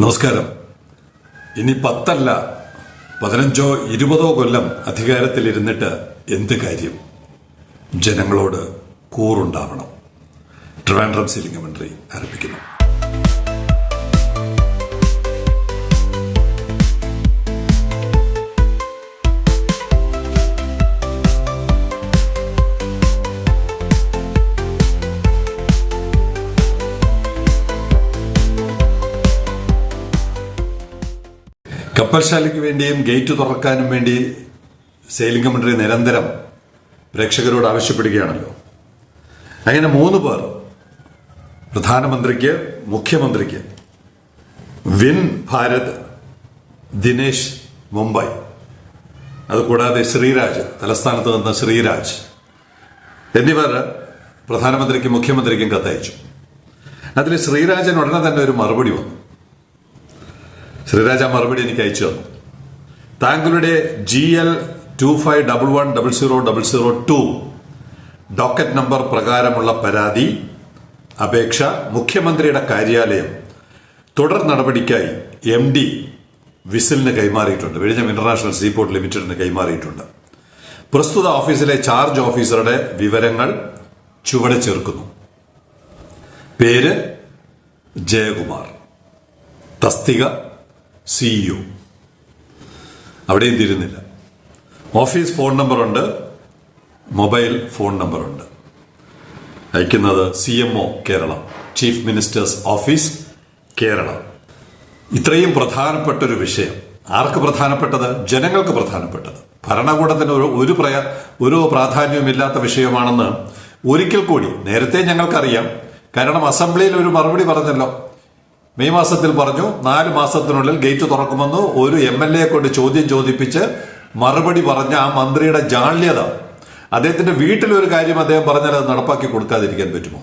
നമസ്കാരം. ഇനി പത്തല്ല പതിനഞ്ചോ ഇരുപതോ കൊല്ലം അധികാരത്തിലിരുന്നിട്ട് എന്ത് കാര്യം? ജനങ്ങളോട് കൂറുണ്ടാവണം. ട്രിവാൻഡ്രം സീലിംഗ് മന്ത്രി ആരംഭിക്കുന്നു. കപ്പൽശാലയ്ക്ക് വേണ്ടിയും ഗേറ്റ് തുറക്കാനും വേണ്ടി സെയിലിംഗ് മന്ത്രി നിരന്തരം പ്രേക്ഷകരോട് ആവശ്യപ്പെടുകയാണല്ലോ. അങ്ങനെ മൂന്ന് പേർ പ്രധാനമന്ത്രിക്ക് മുഖ്യമന്ത്രിക്ക് വിൻ ഭാരത് ദിനേശ് മുംബൈ അതുകൂടാതെ ശ്രീരാജ് തലസ്ഥാനത്ത് നിന്ന് ശ്രീരാജ് എന്നിവർ പ്രധാനമന്ത്രിക്കും മുഖ്യമന്ത്രിക്കും കത്തയച്ചു. അതിൽ ശ്രീരാജൻ ഉടനെ തന്നെ ഒരു മറുപടി വന്നു. ശ്രീരാജ മറുപടി എനിക്ക് അയച്ചു തന്നു. താങ്കളുടെ G L two five double one double zero double zero two docket number പ്രകാരമുള്ള പരാതി അപേക്ഷ മുഖ്യമന്ത്രിയുടെ കാര്യാലയം തുടർ നടപടിക്കായി എം ഡി വിസിലിന് കൈമാറിയിട്ടുണ്ട്. വിഴിഞ്ഞം ഇന്റർനാഷണൽ സീപോർട്ട് ലിമിറ്റഡിന് കൈമാറിയിട്ടുണ്ട്. പ്രസ്തുത ഓഫീസിലെ ചാർജ് ഓഫീസറുടെ വിവരങ്ങൾ ചുവടെ ചേർക്കുന്നു. പേര് ജയകുമാർ. തസ്തിക സിഇഒ അവിടെയും തീരുന്നില്ല ഓഫീസ് ഫോൺ നമ്പറുണ്ട് മൊബൈൽ ഫോൺ നമ്പറുണ്ട് അയക്കുന്നത് C M O Keralam chief minister's office Keralam ഇത്രയും പ്രധാനപ്പെട്ട ഒരു വിഷയം. ആർക്ക് പ്രധാനപ്പെട്ടത്? ജനങ്ങൾക്ക് പ്രധാനപ്പെട്ടത്. ഭരണകൂടത്തിന് ഒരു ഒരു പ്രയ ഒരു പ്രാധാന്യവുമില്ലാത്ത വിഷയമാണെന്ന് ഒരിക്കൽ കൂടി നേരത്തെ ഞങ്ങൾക്കറിയാം. കാരണം അസംബ്ലിയിൽ ഒരു മറുപടി പറഞ്ഞല്ലോ. മെയ് മാസത്തിൽ പറഞ്ഞു നാല് മാസത്തിനുള്ളിൽ ഗേറ്റ് തുറക്കുമെന്ന് ഒരു എം എൽ എ കൊണ്ട് ചോദ്യം ചോദിപ്പിച്ച് മറുപടി പറഞ്ഞ ആ മന്ത്രിയുടെ ജാള്യത. അദ്ദേഹത്തിന്റെ വീട്ടിലൊരു കാര്യം അദ്ദേഹം പറഞ്ഞാൽ അത് നടപ്പാക്കി കൊടുക്കാതിരിക്കാൻ പറ്റുമോ?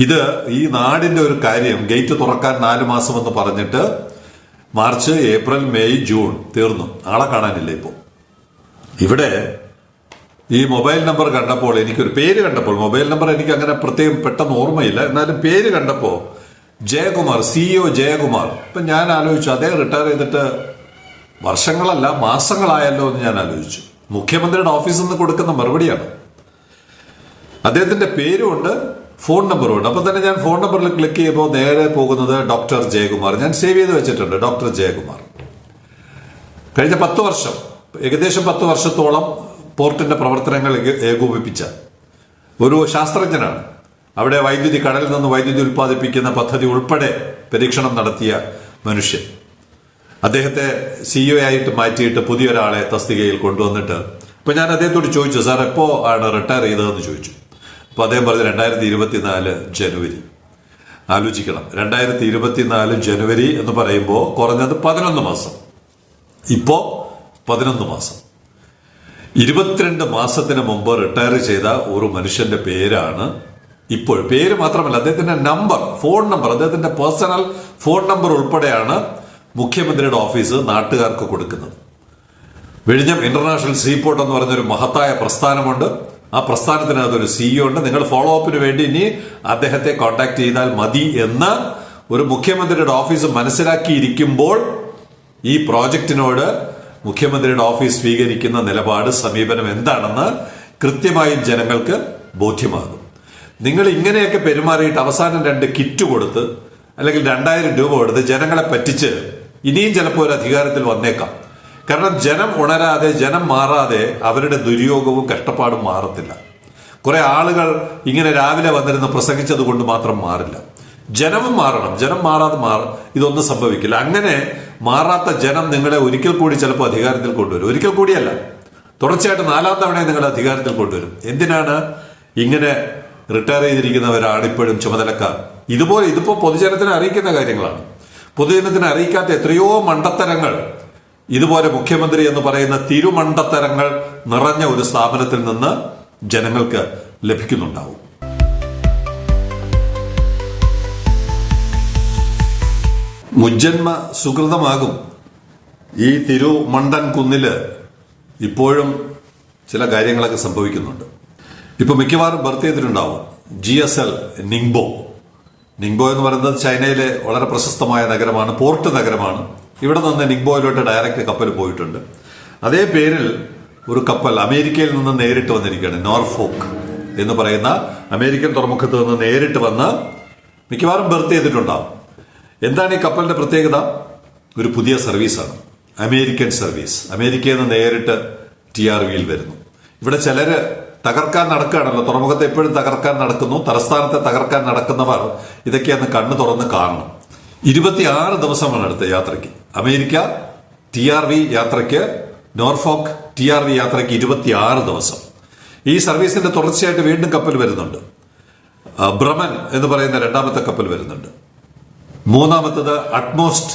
ഇത് ഈ നാടിന്റെ ഒരു കാര്യം ഗേറ്റ് തുറക്കാൻ നാല് മാസം എന്ന് പറഞ്ഞിട്ട് മാർച്ച് ഏപ്രിൽ മെയ് ജൂൺ തീർന്നു. ആളെ കാണാനില്ല ഇപ്പോൾ ഇവിടെ ഈ മൊബൈൽ നമ്പർ കണ്ടപ്പോൾ എനിക്കൊരു പേര് കണ്ടപ്പോൾ മൊബൈൽ നമ്പർ എനിക്ക് അങ്ങനെ പ്രത്യേകം പെട്ടെന്ന് ഓർമ്മയില്ല എന്നാലും പേര് കണ്ടപ്പോൾ ജയകുമാർ സിഇഒ ജയകുമാർ. ഇപ്പൊ ഞാൻ ആലോചിച്ചു അദ്ദേഹം റിട്ടയർ ചെയ്തിട്ട് വർഷങ്ങളല്ല മാസങ്ങളായല്ലോ എന്ന് ഞാൻ ആലോചിച്ചു. മുഖ്യമന്ത്രിയുടെ ഓഫീസിൽ നിന്ന് കൊടുക്കുന്ന മറുപടിയാണ്. അദ്ദേഹത്തിന്റെ പേരുമുണ്ട് ഫോൺ നമ്പറും ഉണ്ട്. അപ്പൊ തന്നെ ഞാൻ ഫോൺ നമ്പറിൽ ക്ലിക്ക് ചെയ്യുമ്പോൾ നേരെ പോകുന്നത് ഡോക്ടർ ജയകുമാർ. ഞാൻ സേവ് ചെയ്ത് വെച്ചിട്ടുണ്ട് ഡോക്ടർ ജയകുമാർ. കഴിഞ്ഞ പത്ത് വർഷം ഏകദേശം പത്ത് വർഷത്തോളം പോർട്ടിന്റെ പ്രവർത്തനങ്ങൾ ഏകോപിപ്പിച്ച ഒരു ശാസ്ത്രജ്ഞനാണ്. അവിടെ വൈദ്യുതി കടലിൽ നിന്ന് വൈദ്യുതി ഉൽപ്പാദിപ്പിക്കുന്ന പദ്ധതി ഉൾപ്പെടെ പരീക്ഷണം നടത്തിയ മനുഷ്യൻ. അദ്ദേഹത്തെ സിഇഒ ആയിട്ട് മാറ്റിയിട്ട് പുതിയൊരാളെ തസ്തികയിൽ കൊണ്ടുവന്നിട്ട് അപ്പൊ ഞാൻ അദ്ദേഹത്തോട് ചോദിച്ചു സാർ എപ്പോ ആണ് റിട്ടയർ ചെയ്തതെന്ന് ചോദിച്ചു. അപ്പൊ അദ്ദേഹം പറഞ്ഞു രണ്ടായിരത്തി ഇരുപത്തിനാല് ജനുവരി. ആലോചിക്കണം രണ്ടായിരത്തി ഇരുപത്തിനാല് ജനുവരി എന്ന് പറയുമ്പോൾ കുറഞ്ഞത് പതിനൊന്ന് മാസം. ഇപ്പോ പതിനൊന്ന് മാസം. ഇരുപത്തിരണ്ട് മാസത്തിന് മുമ്പ് റിട്ടയർ ചെയ്ത ഒരു മനുഷ്യന്റെ പേരാണ് ഇപ്പോൾ പേര് മാത്രമല്ല അദ്ദേഹത്തിന്റെ നമ്പർ ഫോൺ നമ്പർ അദ്ദേഹത്തിന്റെ പേഴ്സണൽ ഫോൺ നമ്പർ ഉൾപ്പെടെയാണ് മുഖ്യമന്ത്രിയുടെ ഓഫീസ് നാട്ടുകാർക്ക് കൊടുക്കുന്നത്. വിഴിഞ്ഞം ഇന്റർനാഷണൽ സീപോർട്ട് എന്ന് പറഞ്ഞൊരു മഹത്തായ പ്രസ്ഥാനമുണ്ട്. ആ പ്രസ്ഥാനത്തിനകത്ത് ഒരു സിഇഒ ഉണ്ട്. നിങ്ങൾ ഫോളോ അപ്പിന് വേണ്ടി ഇനി അദ്ദേഹത്തെ കോൺടാക്ട് ചെയ്താൽ മതി എന്ന് ഒരു മുഖ്യമന്ത്രിയുടെ ഓഫീസ് മനസ്സിലാക്കിയിരിക്കുമ്പോൾ ഈ പ്രോജക്റ്റിനോട് മുഖ്യമന്ത്രിയുടെ ഓഫീസ് സ്വീകരിക്കുന്ന നിലപാട് സമീപനം എന്താണെന്ന് കൃത്യമായും ജനങ്ങൾക്ക് ബോധ്യമാകും. നിങ്ങൾ ഇങ്ങനെയൊക്കെ പെരുമാറിയിട്ട് അവസാനം രണ്ട് കിറ്റ് കൊടുത്ത് അല്ലെങ്കിൽ രണ്ടായിരം രൂപ കൊടുത്ത് ജനങ്ങളെ പറ്റിച്ച് ഇനിയും ചിലപ്പോൾ ഒരു അധികാരത്തിൽ വന്നേക്കാം. കാരണം ജനം ഉണരാതെ ജനം മാറാതെ അവരുടെ ദുര്യോഗവും കഷ്ടപ്പാടും മാറത്തില്ല. കുറെ ആളുകൾ ഇങ്ങനെ രാവിലെ വന്നിരുന്ന് പ്രസംഗിച്ചത് കൊണ്ട് മാത്രം മാറില്ല. ജനവും മാറണം. ജനം മാറാതെ മാറ ഇതൊന്നും സംഭവിക്കില്ല. അങ്ങനെ മാറാത്ത ജനം നിങ്ങളെ ഒരിക്കൽ കൂടി ചിലപ്പോൾ അധികാരത്തിൽ കൊണ്ടുവരും. ഒരിക്കൽ കൂടിയല്ല. തുടർച്ചയായിട്ട് നാലാം തവണയും നിങ്ങളെ അധികാരത്തിൽ കൊണ്ടുവരും. എന്തിനാണ് ഇങ്ങനെ റിട്ടയർ ചെയ്തിരിക്കുന്നവരാണ് ഇപ്പോഴും ചുമതലക്കാർ. ഇതുപോലെ ഇതിപ്പോ പൊതുജനത്തിനെ അറിയിക്കുന്ന കാര്യങ്ങളാണ്. പൊതുജനത്തിന് അറിയിക്കാത്ത എത്രയോ മണ്ടത്തരങ്ങൾ. ഇതുപോലെ മുഖ്യമന്ത്രി എന്ന് പറയുന്ന തിരുമണ്ടത്തരങ്ങൾ നിറഞ്ഞ ഒരു സ്ഥാപനത്തിൽ നിന്ന് ജനങ്ങൾക്ക് ലഭിക്കുന്നുണ്ടാവും. മുജ്ജന്മ സുഹൃതമാകും ഈ തിരുമണ്ടൻ കുന്നിൽ ഇപ്പോഴും ചില കാര്യങ്ങളൊക്കെ സംഭവിക്കുന്നുണ്ട്. ഇപ്പൊ മിക്കവാറും ബർത്ത് ചെയ്തിട്ടുണ്ടാവും. G S L Ningbo Ningbo എന്ന് പറയുന്നത് ചൈനയിലെ വളരെ പ്രശസ്തമായ നഗരമാണ് പോർട്ട് നഗരമാണ്. ഇവിടെ നിന്ന് നിങ്ബോയിലോട്ട് ഡയറക്റ്റ് കപ്പൽ പോയിട്ടുണ്ട്. അതേ പേരിൽ ഒരു കപ്പൽ അമേരിക്കയിൽ നിന്ന് നേരിട്ട് വന്നിരിക്കുകയാണ് നോർഫോക്ക് എന്ന് പറയുന്ന അമേരിക്കൻ തുറമുഖത്ത് നിന്ന് നേരിട്ട് വന്ന് മിക്കവാറും ബർത്ത് ചെയ്തിട്ടുണ്ടാവും. എന്താണ് ഈ കപ്പലിന്റെ പ്രത്യേകത? ഒരു പുതിയ സർവീസാണ്. American service. അമേരിക്കയിൽ നിന്ന് നേരിട്ട് ടി ആർ വിയിൽ വരുന്നു. ഇവിടെ ചിലര് തകർക്കാൻ നടക്കുകയാണല്ലോ. തുറമുഖത്തെ എപ്പോഴും തകർക്കാൻ നടക്കുന്നു. തലസ്ഥാനത്തെ തകർക്കാൻ നടക്കുന്നവർ ഇതൊക്കെയാണ് കണ്ണു തുറന്ന് കാണണം. ഇരുപത്തിയാറ് ദിവസമാണ് അടുത്ത യാത്രയ്ക്ക്. അമേരിക്ക ടി ആർ വി യാത്രയ്ക്ക് നോർഫോക്ക് ടി ആർ വി യാത്രയ്ക്ക് ഇരുപത്തിയാറ് ദിവസം. ഈ സർവീസിന്റെ തുടർച്ചയായിട്ട് വീണ്ടും കപ്പൽ വരുന്നുണ്ട്. ഭ്രമൻ എന്ന് പറയുന്ന രണ്ടാമത്തെ കപ്പൽ വരുന്നുണ്ട്. മൂന്നാമത്തത് അറ്റ്മോസ്റ്റ്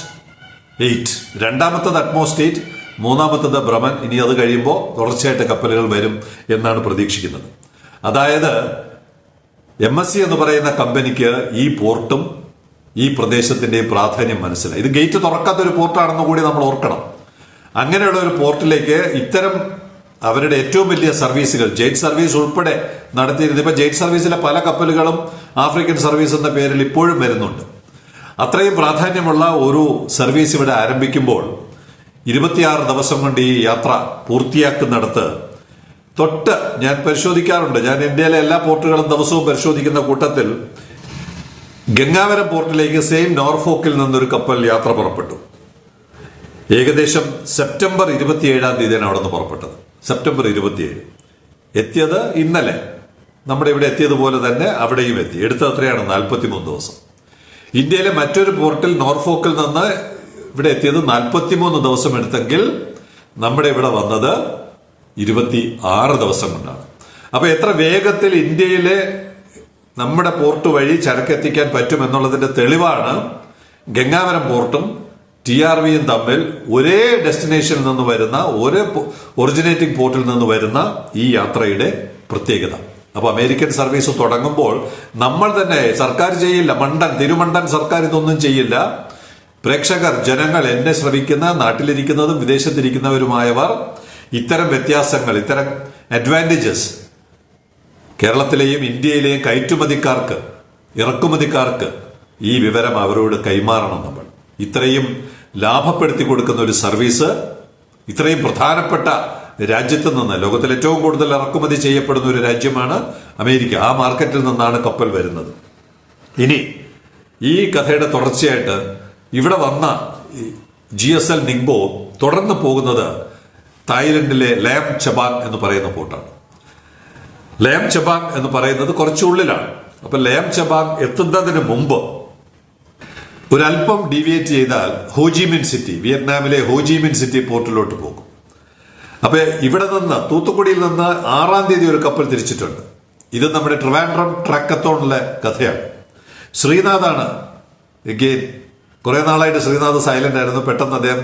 എയ്റ്റ്. രണ്ടാമത്തത് അറ്റ്മോസ്റ്റ് എയ്റ്റ്. മൂന്നാമത്തത് ഭ്രമൻ. ഇനി അത് കഴിയുമ്പോൾ തുടർച്ചയായിട്ട് കപ്പലുകൾ വരും എന്നാണ് പ്രതീക്ഷിക്കുന്നത്. അതായത് എം എസ് സി എന്ന് പറയുന്ന കമ്പനിക്ക് ഈ പോർട്ടും ഈ പ്രദേശത്തിന്റെയും പ്രാധാന്യം മനസ്സിലായി. ഇത് ഗേറ്റ് തുറക്കാത്ത ഒരു പോർട്ടാണെന്ന് കൂടി നമ്മൾ ഓർക്കണം. അങ്ങനെയുള്ള ഒരു പോർട്ടിലേക്ക് ഇത്തരം അവരുടെ ഏറ്റവും വലിയ സർവീസുകൾ ജെയ്റ്റ് സർവീസ് ഉൾപ്പെടെ നടത്തിയിരുന്നത്. ഇപ്പൊ ജെയ്റ്റ് സർവീസിലെ പല കപ്പലുകളും ആഫ്രിക്കൻ സർവീസ് എന്ന പേരിൽ ഇപ്പോഴും വരുന്നുണ്ട്. അത്രയും പ്രാധാന്യമുള്ള ഒരു സർവീസ് ഇവിടെ ആരംഭിക്കുമ്പോൾ ഇരുപത്തിയാറ് ദിവസം കൊണ്ട് ഈ യാത്ര പൂർത്തിയാക്കുന്നിടത്ത് തൊട്ട് ഞാൻ പരിശോധിക്കാറുണ്ട്. ഞാൻ ഇന്ത്യയിലെ എല്ലാ പോർട്ടുകളും ദിവസവും പരിശോധിക്കുന്ന കൂട്ടത്തിൽ ഗംഗാവരം പോർട്ടിലേക്ക് സെയിം നോർഫോക്കിൽ നിന്നൊരു കപ്പൽ യാത്ര പുറപ്പെട്ടു. ഏകദേശം സെപ്റ്റംബർ ഇരുപത്തിയേഴാം തീയതിയാണ് അവിടെ നിന്ന് പുറപ്പെട്ടത്. സെപ്റ്റംബർ ഇരുപത്തിയേഴ്. എത്തിയത് ഇന്നലെ. നമ്മുടെ ഇവിടെ എത്തിയതുപോലെ തന്നെ അവിടെയും എത്തി. എടുത്തത് എത്രയാണ്? നാൽപ്പത്തിമൂന്ന് ദിവസം. ഇന്ത്യയിലെ മറ്റൊരു പോർട്ടിൽ നോർഫോക്കിൽ നിന്ന് ഇവിടെ എത്തിയത് നാൽപ്പത്തിമൂന്ന് ദിവസം എടുത്തെങ്കിൽ നമ്മുടെ ഇവിടെ വന്നത് ഇരുപത്തി ആറ് ദിവസം കൊണ്ടാണ്. അപ്പൊ എത്ര വേഗത്തിൽ ഇന്ത്യയിലെ നമ്മുടെ പോർട്ട് വഴി ചരക്കെത്തിക്കാൻ പറ്റുമെന്നുള്ളതിന്റെ തെളിവാണ് ഗംഗാവരം പോർട്ടും ടി ആർ വിയും തമ്മിൽ ഒരേ ഡെസ്റ്റിനേഷനിൽ നിന്ന് വരുന്ന ഒരേ ഒറിജിനേറ്റിംഗ് പോർട്ടിൽ നിന്ന് വരുന്ന ഈ യാത്രയുടെ പ്രത്യേകത. അപ്പൊ അമേരിക്കൻ സർവീസ് തുടങ്ങുമ്പോൾ നമ്മൾ തന്നെ സർക്കാർ ചെയ്യില്ല മണ്ടൻ തിരുമണ്ടൻ സർക്കാർ ഇതൊന്നും ചെയ്യില്ല. പ്രേക്ഷകർ ജനങ്ങൾ എന്നെ ശ്രമിക്കുന്ന നാട്ടിലിരിക്കുന്നതും വിദേശത്തിരിക്കുന്നവരുമായവർ ഇത്തരം വ്യത്യാസങ്ങൾ ഇത്തരം അഡ്വാന്റേജസ് കേരളത്തിലെയും ഇന്ത്യയിലെയും കയറ്റുമതിക്കാർക്ക് ഇറക്കുമതിക്കാർക്ക് ഈ വിവരം അവരോട് കൈമാറണം നമ്മൾ. ഇത്രയും ലാഭപ്പെടുത്തി കൊടുക്കുന്ന ഒരു സർവീസ് ഇത്രയും പ്രധാനപ്പെട്ട രാജ്യത്ത് നിന്ന് ലോകത്തിൽ ഏറ്റവും കൂടുതൽ ഇറക്കുമതി ചെയ്യപ്പെടുന്ന ഒരു രാജ്യമാണ് അമേരിക്ക. ആ മാർക്കറ്റിൽ നിന്നാണ് കപ്പൽ വരുന്നത്. ഇനി ഈ കഥയുടെ തുടർച്ചയായിട്ട് ഇവിടെ വന്ന ജി എസ് എൽ നിങ്ബോ തുടർന്ന് പോകുന്നത് തായ്ലൻഡിലെ ലാം ചബാങ് എന്ന് പറയുന്ന പോർട്ടാണ്. ലാം ചബാങ് എന്ന് പറയുന്നത് കുറച്ചുള്ളിലാണ് അപ്പൊ ലാം ചബാങ് എത്തുന്നതിന് മുമ്പ് ഒരല്പം ഡീവിയേറ്റ് ചെയ്താൽ ഹോജിമിൻ സിറ്റി വിയറ്റ്നാമിലെ ഹോജിമിൻ സിറ്റി പോർട്ടിലോട്ട് പോകും. അപ്പൊ ഇവിടെ നിന്ന് തൂത്തുക്കുടിയിൽ നിന്ന് ആറാം തീയതി ഒരു കപ്പൽ തിരിച്ചിട്ടുണ്ട്. ഇത് നമ്മുടെ ട്രിവാൻഡ്രം ട്രക്കത്തോണിലെ കഥയാണ്. ശ്രീനാഥാണ് എഗെയിൻ കുറെ നാളായിട്ട് ശ്രീനാഥ് സൈലന്റ് ആയിരുന്നു. പെട്ടെന്ന് അദ്ദേഹം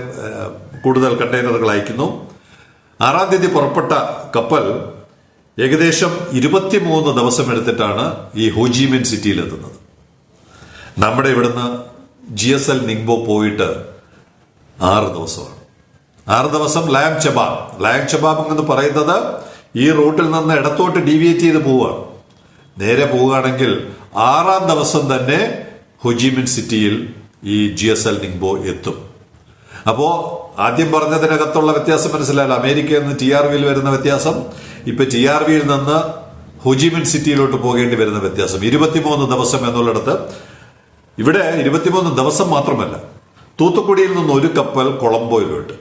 കൂടുതൽ കണ്ടെയ്നറുകൾ അയക്കുന്നു. ആറാം തീയതി പുറപ്പെട്ട കപ്പൽ ഏകദേശം ഇരുപത്തിമൂന്ന് ദിവസം എടുത്തിട്ടാണ് ഈ ഹോജിമിൻ സിറ്റിയിൽ എത്തുന്നത് നമ്മുടെ ഇവിടുന്ന് ജി എസ് എൽ നിങ്ബോ പോയിട്ട് ആറ് ദിവസമാണ്. ആറ് ദിവസം ലാങ് ചബാബ്. ലാങ് ചബാബ് എന്ന് പറയുന്നത് ഈ റൂട്ടിൽ നിന്ന് ഇടത്തോട്ട് ഡീവിയേറ്റ് ചെയ്ത് പോവുകയാണ്. നേരെ പോവുകയാണെങ്കിൽ ആറാം ദിവസം തന്നെ ഹുജിമിൻ സിറ്റിയിൽ ഈ ജി എസ് എൽ നിങ്ബോ എത്തും. അപ്പോ ആദ്യം പറഞ്ഞതിനകത്തുള്ള വ്യത്യാസം മനസ്സിലായാലും അമേരിക്കയിൽ നിന്ന് ടി ആർ വിയിൽ വരുന്ന വ്യത്യാസം ഇപ്പൊ ടി ആർ വിയിൽ നിന്ന് ഹുജിമിൻ സിറ്റിയിലോട്ട് പോകേണ്ടി വരുന്ന വ്യത്യാസം. ഇരുപത്തിമൂന്ന് ദിവസം എന്നുള്ളിടത്ത്. ഇവിടെ ഇരുപത്തിമൂന്ന് ദിവസം മാത്രമല്ല തൂത്തുക്കുടിയിൽ നിന്ന് ഒരു കപ്പൽ കൊളംബോയിലോട്ട്.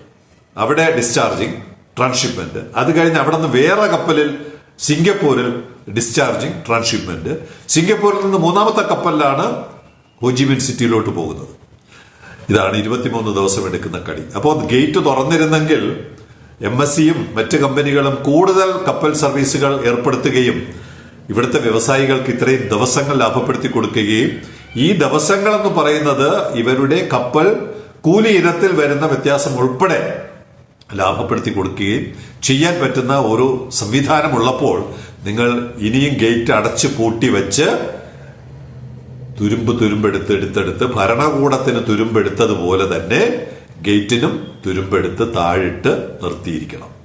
അവിടെ ഡിസ്ചാർജിങ് ട്രാൻസ്ഷിപ്മെന്റ് അത് കഴിഞ്ഞ് അവിടെ നിന്ന് വേറെ കപ്പലിൽ സിംഗപ്പൂരിൽ ഡിസ്ചാർജിങ് ട്രാൻസ്ഷിപ്മെന്റ് സിംഗപ്പൂരിൽ നിന്ന് മൂന്നാമത്തെ കപ്പലിലാണ് ഹോജിമിൻ സിറ്റിയിലോട്ട് പോകുന്നത്. ഇതാണ് ഇരുപത്തിമൂന്ന് ദിവസം എടുക്കുന്ന കടി അപ്പോൾ ഗേറ്റ് തുറന്നിരുന്നെങ്കിൽ എം എസ് സിയും മറ്റ് കമ്പനികളും കൂടുതൽ കപ്പൽ സർവീസുകൾ ഏർപ്പെടുത്തുകയും ഇവിടുത്തെ വ്യവസായികൾക്ക് ഇത്രയും ദിവസങ്ങൾ ലാഭപ്പെടുത്തി കൊടുക്കുകയും ഈ ദിവസങ്ങൾ എന്ന് പറയുന്നത് ഇവരുടെ കപ്പൽ കൂലി ഇനത്തിൽ വരുന്ന വ്യത്യാസം ഉൾപ്പെടെ ലാഭപ്പെടുത്തി കൊടുക്കുകയും ചെയ്യാൻ പറ്റുന്ന ഒരു സംവിധാനമുള്ളപ്പോൾ നിങ്ങൾ ഇനിയും ഗേറ്റ് അടച്ചു പൂട്ടി വെച്ച് തുരുമ്പ് തുരുമ്പെടുത്ത് എടുത്തെടുത്ത് ഭരണകൂടത്തിന് തുരുമ്പെടുത്തതുപോലെ തന്നെ ഗേറ്റിനും തുരുമ്പെടുത്ത് താഴിട്ട് നിർത്തിയിരിക്കണം.